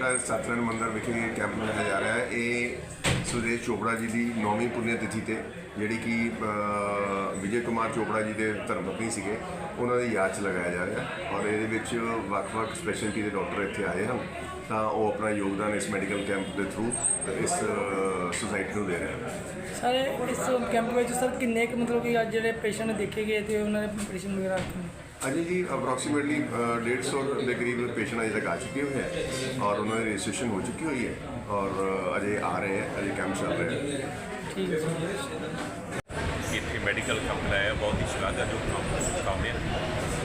ਜਿਹੜਾ ਸਤਨਾਰਾਇਣ ਮੰਦਿਰ ਵਿਖੇ ਕੈਂਪ ਲਗਾਇਆ ਜਾ ਰਿਹਾ ਹੈ, ਇਹ ਸੁਰੇਸ਼ ਚੋਪੜਾ ਜੀ ਦੀ ਨੌਵੀਂ ਪੁੰਨਿਆ ਤਿਥੀ ਤੇ, ਜਿਹੜੀ ਕਿ ਵਿਜੇ ਕੁਮਾਰ ਚੋਪੜਾ ਜੀ ਦੇ ਧਰਮ ਪਤਨੀ ਸੀਗੇ, ਉਹਨਾਂ ਦੀ ਯਾਦ 'ਚ ਲਗਾਇਆ ਜਾ ਰਿਹਾ ਔਰ ਇਹਦੇ ਵਿੱਚ ਵੱਖ-ਵੱਖ ਸਪੈਸ਼ਲਿਟੀ ਦੇ ਡਾਕਟਰ ਇੱਥੇ ਆਏ ਹਨ, ਤਾਂ ਉਹ ਆਪਣਾ ਯੋਗਦਾਨ ਇਸ ਮੈਡੀਕਲ ਕੈਂਪ ਦੇ ਥਰੂ ਇਸ ਸੁਸਾਇਟੀ ਨੂੰ ਦੇ ਰਹੇ ਹਨ। ਸਰ, ਇਸ ਕੈਂਪ ਵਿੱਚ ਸਰ ਕਿੰਨੇ ਕੁ ਮਤਲਬ ਕਿ ਅੱਜ ਜਿਹੜੇ ਪੇਸ਼ੈਂਟ ਦੇਖੇ ਗਏ ਤੇ ਉਹਨਾਂ ਦੇ ਆਪਰੇਸ਼ਨ ਵਗੈਰਾ ਅਜੇ ਜੀ ਅਪਰੋਕਸੀਮੇਟਲੀ 150 ਦੇ ਕਰੀਬ ਪੇਸ਼ੈਂਟ ਅਜੇ ਤੱਕ ਆ ਚੁੱਕੇ ਹੋਏ ਹੈ ਔਰ ਉਹਨਾਂ ਦੀ ਰਜਿਸਟ੍ਰੇਸ਼ਨ ਹੋ ਚੁੱਕੀ ਹੋਈ ਹੈ ਔਰ ਅਜੇ ਆ ਰਹੇ ਹੈ, ਅਜੇ ਕੈਂਪ ਚੱਲ ਰਿਹਾ ਹੈ। ਇੱਥੇ ਮੈਡੀਕਲ ਕੰਮ ਲਾਇਆ ਬਹੁਤ ਹੀ ਸ਼ਲਾਘਾਯੋਗ ਕੰਮ ਕੰਮ ਹੈ।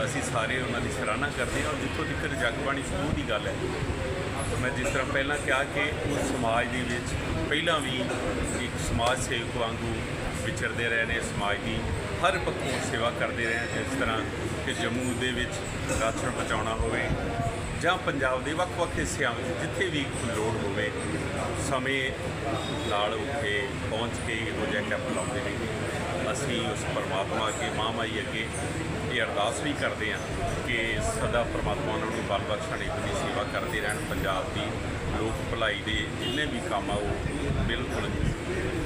ਅਸੀਂ ਸਾਰੇ ਉਹਨਾਂ ਦੀ ਸਰਾਹਨਾ ਕਰਦੇ ਹਾਂ ਔਰ ਜਿੱਥੋਂ ਤੱਕ ਜਗਬਾਣੀ ਸਮੂਹ ਦੀ ਗੱਲ ਹੈ ਮੈਂ ਜਿਸ ਤਰ੍ਹਾਂ ਪਹਿਲਾਂ ਕਿਹਾ ਕਿ ਉਸ ਸਮਾਜ ਦੇ ਵਿੱਚ ਪਹਿਲਾਂ ਵੀ ਇੱਕ ਸਮਾਜ ਸੇਵਕ ਵਾਂਗੂ ਵਿਚਰਦੇ ਰਹੇ ਨੇ, ਸਮਾਜ ਦੀ ਹਰ ਪੱਖੋਂ ਸੇਵਾ ਕਰਦੇ ਰਹੇ ਜਿਸ ਤਰ੍ਹਾਂ ਕਿ ਜੰਮੂ ਦੇ ਵਿੱਚ ਰਾਸ਼ਨ ਪਹੁੰਚਾਉਣਾ ਹੋਵੇ ਜਾਂ ਪੰਜਾਬ ਦੇ ਵੱਖ-ਵੱਖ ਹਿੱਸਿਆਂ ਵਿੱਚ ਜਿੱਥੇ ਵੀ ਲੋੜ ਹੋਵੇ, ਸਮੇਂ ਨਾਲ ਉੱਥੇ ਪਹੁੰਚ ਕੇ ਇਹੋ ਜਿਹਾ ਕੈਂਪ ਲਾਉਂਦੇ ਨੇ। ਅਸੀਂ ਉਸ ਪਰਮਾਤਮਾ ਅੱਗੇ ਮਾਂ ਮਾਈ ਅੱਗੇ ਇਹ ਅਰਦਾਸ ਵੀ ਕਰਦੇ ਹਾਂ ਕਿ ਸਦਾ ਪਰਮਾਤਮਾ ਉਹਨਾਂ ਨੂੰ ਬਲ ਬਖਸ਼ਣ ਦੀ ਸੇਵਾ ਕਰਦੇ ਰਹਿਣ, ਪੰਜਾਬ ਦੀ ਲੋਕ ਭਲਾਈ ਦੇ ਜਿੰਨੇ ਵੀ ਕੰਮ ਆ, ਉਹ ਬਿਲਕੁਲ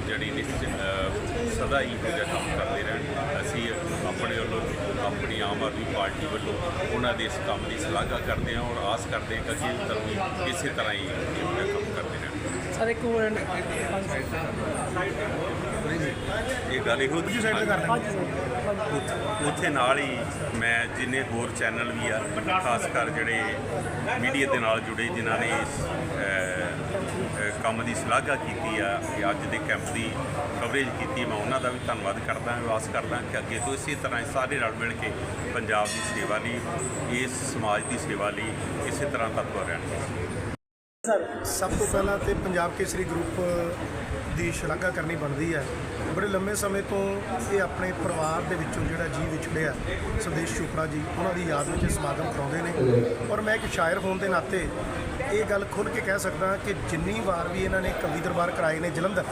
ਜਿਹੜੀ ਨਿਸ਼ਚਿਤ ਸਦਾ ਹੀ ਹੋ ਜਿਹਾ ਕੰਮ ਕਰਦੇ ਰਹਿਣ। ਅਸੀਂ ਆਪਣੇ ਵੱਲੋਂ, ਆਪਣੀ ਆਮ ਆਦਮੀ ਪਾਰਟੀ ਵੱਲੋਂ ਉਹਨਾਂ ਦੇ ਇਸ ਕੰਮ ਦੀ ਸ਼ਲਾਘਾ ਕਰਦੇ ਹਾਂ ਔਰ ਆਸ ਕਰਦੇ ਹਾਂ ਕਿ ਅੱਗੇ ਵੀ ਇਸੇ ਤਰ੍ਹਾਂ ਹੀ ਇਹ ਆਪਣਾ ਕੰਮ ਕਰਦੇ ਸਰ ਇੱਕ ਹੋਰ ਇਹ ਗੱਲ ਇਹੋ ਦੂਜੀ ਸਾਈਡ ਤੇ ਕਰ ਸਰ ਉੱਥੇ ਨਾਲ ਹੀ ਮੈਂ ਜਿੰਨੇ ਹੋਰ ਚੈਨਲ ਵੀ ਆ ਖਾਸ ਕਰ ਜਿਹੜੇ ਮੀਡੀਆ ਦੇ ਨਾਲ ਜੁੜੇ ਜਿਨ੍ਹਾਂ ਨੇ ਕੰਮ ਦੀ ਸ਼ਲਾਘਾ ਕੀਤੀ ਆ ਇਹ ਅੱਜ ਦੇ ਕੈਂਪ ਦੀ ਕਵਰੇਜ ਕੀਤੀ ਮੈਂ ਉਹਨਾਂ ਦਾ ਵੀ ਧੰਨਵਾਦ ਕਰਦਾ ਹਾਂ ਆਸ ਕਰਦਾ ਕਿ ਅੱਗੇ ਤੋਂ ਇਸੇ ਤਰ੍ਹਾਂ ਸਾਰੇ ਰਲ ਮਿਲ ਕੇ ਪੰਜਾਬ ਦੀ ਸੇਵਾ ਲਈ ਇਸ ਸਮਾਜ ਦੀ ਸੇਵਾ ਲਈ ਇਸੇ ਤਰ੍ਹਾਂ ਤਤਪਰ ਸਰ ਸਭ ਤੋਂ ਪਹਿਲਾਂ ਤੇ ਪੰਜਾਬ ਕੇਸਰੀ ਗਰੁੱਪ ਦੀ ਸ਼ਲਾਘਾ ਕਰਨੀ ਬਣਦੀ ਹੈ। ਬੜੇ ਲੰਮੇ ਸਮੇਂ ਤੋਂ ਇਹ ਆਪਣੇ ਪਰਿਵਾਰ ਦੇ ਵਿੱਚੋਂ ਜਿਹੜਾ ਜੀ ਵਿਛੜਿਆ ਸੁਦੇਸ਼ ਚੋਪੜਾ ਜੀ, ਉਹਨਾਂ ਦੀ ਯਾਦ ਵਿੱਚ ਇਹ ਸਮਾਗਮ ਕਰਾਉਂਦੇ ਨੇ। ਔਰ ਮੈਂ ਇੱਕ ਸ਼ਾਇਰ ਹੋਣ ਦੇ ਨਾਤੇ ਇਹ ਗੱਲ ਖੁੱਲ੍ਹ ਕੇ ਕਹਿ ਸਕਦਾ ਕਿ ਜਿੰਨੀ ਵਾਰ ਵੀ ਇਹਨਾਂ ਨੇ ਕਵੀ ਦਰਬਾਰ ਕਰਾਏ ਨੇ, ਜਲੰਧਰ,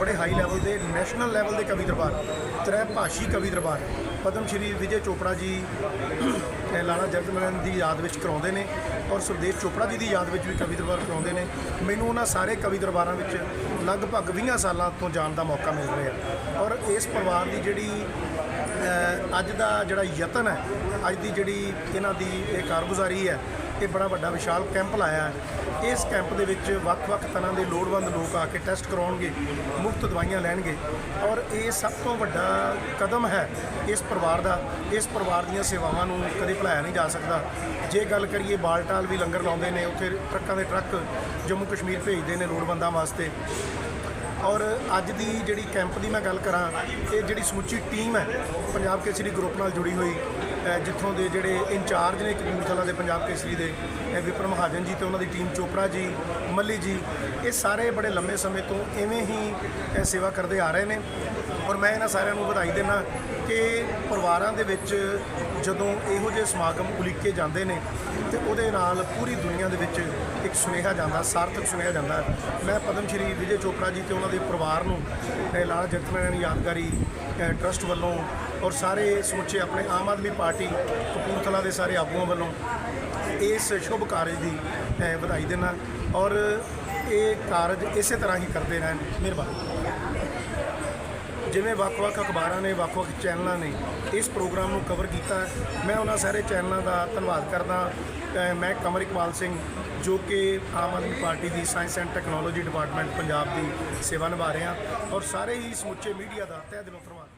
ਬੜੇ ਹਾਈ ਲੈਵਲ ਦੇ ਨੈਸ਼ਨਲ ਲੈਵਲ ਦੇ ਕਵੀ ਦਰਬਾਰ ਤ੍ਰੈ ਭਾਸ਼ੀ ਕਵੀ ਦਰਬਾਰ, ਪਦਮ ਸ਼੍ਰੀ ਵਿਜੇ ਚੋਪੜਾ ਜੀ ਇਹ ਲਾਲਾ ਜਗਤਮਨ ਦੀ ਯਾਦ ਵਿੱਚ ਕਰਾਉਂਦੇ ਨੇ। ਔਰ ਸੁਰਦੇਵ ਚੋਪੜਾ ਜੀ ਦੀ ਯਾਦ ਵਿੱਚ ਵੀ ਕਵੀ ਦਰਬਾਰ ਚਾਹੁੰਦੇ ਨੇ। ਮੈਨੂੰ ਉਹਨਾਂ ਸਾਰੇ ਕਵੀ ਦਰਬਾਰਾਂ ਵਿੱਚ ਲਗਭਗ 20 ਸਾਲਾਂ ਤੋਂ ਜਾਣ ਦਾ ਮੌਕਾ ਮਿਲ ਰਿਹਾ ਔਰ ਇਸ ਪਰਿਵਾਰ ਦੀ ਜਿਹੜੀ ਅੱਜ ਦਾ ਜਿਹੜਾ ਯਤਨ ਹੈ, ਅੱਜ ਦੀ ਜਿਹੜੀ ਇਹਨਾਂ ਦੀ ਇਹ ਕਾਰਗੁਜ਼ਾਰੀ ਹੈ ਇਹ ਬੜਾ ਵੱਡਾ ਵਿਸ਼ਾਲ ਕੈਂਪ ਲਾਇਆ ਹੈ। ਇਸ ਕੈਂਪ ਦੇ ਵਿੱਚ ਵੱਖ-ਵੱਖ ਤਰ੍ਹਾਂ ਦੇ ਲੋੜਵੰਦ ਲੋਕ ਆ ਕੇ ਟੈਸਟ ਕਰਾਉਣਗੇ, ਮੁਫਤ ਦਵਾਈਆਂ ਲੈਣਗੇ ਔਰ ਇਹ ਸਭ ਤੋਂ ਵੱਡਾ ਕਦਮ ਹੈ ਇਸ ਪਰਿਵਾਰ ਦਾ। ਇਸ ਪਰਿਵਾਰ ਦੀਆਂ ਸੇਵਾਵਾਂ ਨੂੰ ਕਦੇ ਭੁਲਾਇਆ ਨਹੀਂ ਜਾ ਸਕਦਾ। ਜੇ ਗੱਲ ਕਰੀਏ ਬਾਲਟਾਲ ਵੀ ਲੰਗਰ ਲਾਉਂਦੇ ਨੇ, ਉੱਥੇ ਟਰੱਕਾਂ ਦੇ ਟਰੱਕ ਜੰਮੂ ਕਸ਼ਮੀਰ ਭੇਜਦੇ ਨੇ ਲੋੜਵੰਦਾਂ ਵਾਸਤੇ। ਔਰ ਅੱਜ ਦੀ ਜਿਹੜੀ ਕੈਂਪ ਦੀ ਮੈਂ ਗੱਲ ਕਰਾਂ, ਇਹ ਜਿਹੜੀ ਸਮੁੱਚੀ ਟੀਮ ਹੈ, ਪੰਜਾਬ ਕੇਸਰੀ ਗਰੁੱਪ ਨਾਲ ਜੁੜੀ ਹੋਈ ਜਿੱਥੋਂ ਦੇ ਜਿਹੜੇ ਇੰਚਾਰਜ ਨੇ ਕਪੂਰਥਲਾ ਦੇ ਪੰਜਾਬ ਕੇਸਰੀ ਦੇ, ਇਹ ਵਿਪਰ ਮਹਾਜਨ ਜੀ ਤੇ ਉਹਨਾਂ ਦੀ ਟੀਮ ਚੋਪੜਾ ਜੀ, ਮੱਲੀ ਜੀ, ਇਹ ਸਾਰੇ ਬੜੇ ਲੰਮੇ ਸਮੇਂ ਤੋਂ ਇਵੇਂ ਹੀ ਸੇਵਾ ਕਰਦੇ ਆ ਰਹੇ ਨੇ। ਔਰ ਮੈਂ ਇਹਨਾਂ ਸਾਰਿਆਂ ਨੂੰ ਵਧਾਈ ਦੇਣਾ ਕਿ ਪਰਿਵਾਰਾਂ ਦੇ ਵਿੱਚ ਜਦੋਂ ਇਹੋ ਜਿਹੇ ਸਮਾਗਮ ਉਲੀਕੇ ਜਾਂਦੇ ਨੇ, ਤੇ ਉਹਦੇ ਨਾਲ ਪੂਰੀ ਦੁਨੀਆ ਦੇ ਵਿੱਚ ਇੱਕ ਸੁਨੇਹਾ ਜਾਂਦਾ ਸਾਰਥਕ ਸੁਨੇਹਾ ਜਾਂਦਾ। ਮੈਂ ਪਦਮ ਸ਼੍ਰੀ ਵਿਜੇ ਚੋਪੜਾ ਜੀ ਤੇ ਉਹਨਾਂ ਦੇ ਪਰਿਵਾਰ ਨੂੰ ਇਹ ਲਾਲਾ ਜਗਤਮਨ ਯਾਦਗਾਰੀ ਅ, ਟਰਸਟ ਵੱਲੋਂ ਔਰ ਸਾਰੇ ਸਮੁੱਚੇ ਆਪਣੇ ਆਮ ਆਦਮੀ ਪਾਰਟੀ ਕਪੂਰਥਲਾ ਦੇ ਸਾਰੇ ਆਗੂਆਂ ਵੱਲੋਂ ਇਸ ਸ਼ੁਭ ਕਾਰਜ ਦੀ ਵਧਾਈ ਦੇਣਾ ਔਰ ਇਹ ਕਾਰਜ ਇਸੇ ਤਰ੍ਹਾਂ ਹੀ ਕਰਦੇ ਰਹਿਣ। ਮਿਹਰਬਾਨੀ। ਜਿਵੇਂ ਵੱਖ-ਵੱਖ ਅਖਬਾਰਾਂ ਨੇ, ਵੱਖ-ਵੱਖ ਚੈਨਲਾਂ ਨੇ ਇਸ ਪ੍ਰੋਗਰਾਮ ਨੂੰ ਕਵਰ ਕੀਤਾ ਮੈਂ ਉਹਨਾਂ ਸਾਰੇ ਚੈਨਲਾਂ ਦਾ ਧੰਨਵਾਦ ਕਰਦਾ ਮੈਂ ਕਮਰ ਇਕਬਾਲ ਸਿੰਘ, ਜੋ ਕਿ Aam Aadmi party the science and technology department Punjab ਦੀ ਸੇਵਾ ਨਿਭਾ ਰਿਹਾ। ਔਰ ਸਾਰੇ ਹੀ ਸਮੁੱਚੇ ਮੀਡੀਆ ਦਾ ਤਹਿ ਦਿਲੋਂ ਧੰਨਵਾਦ।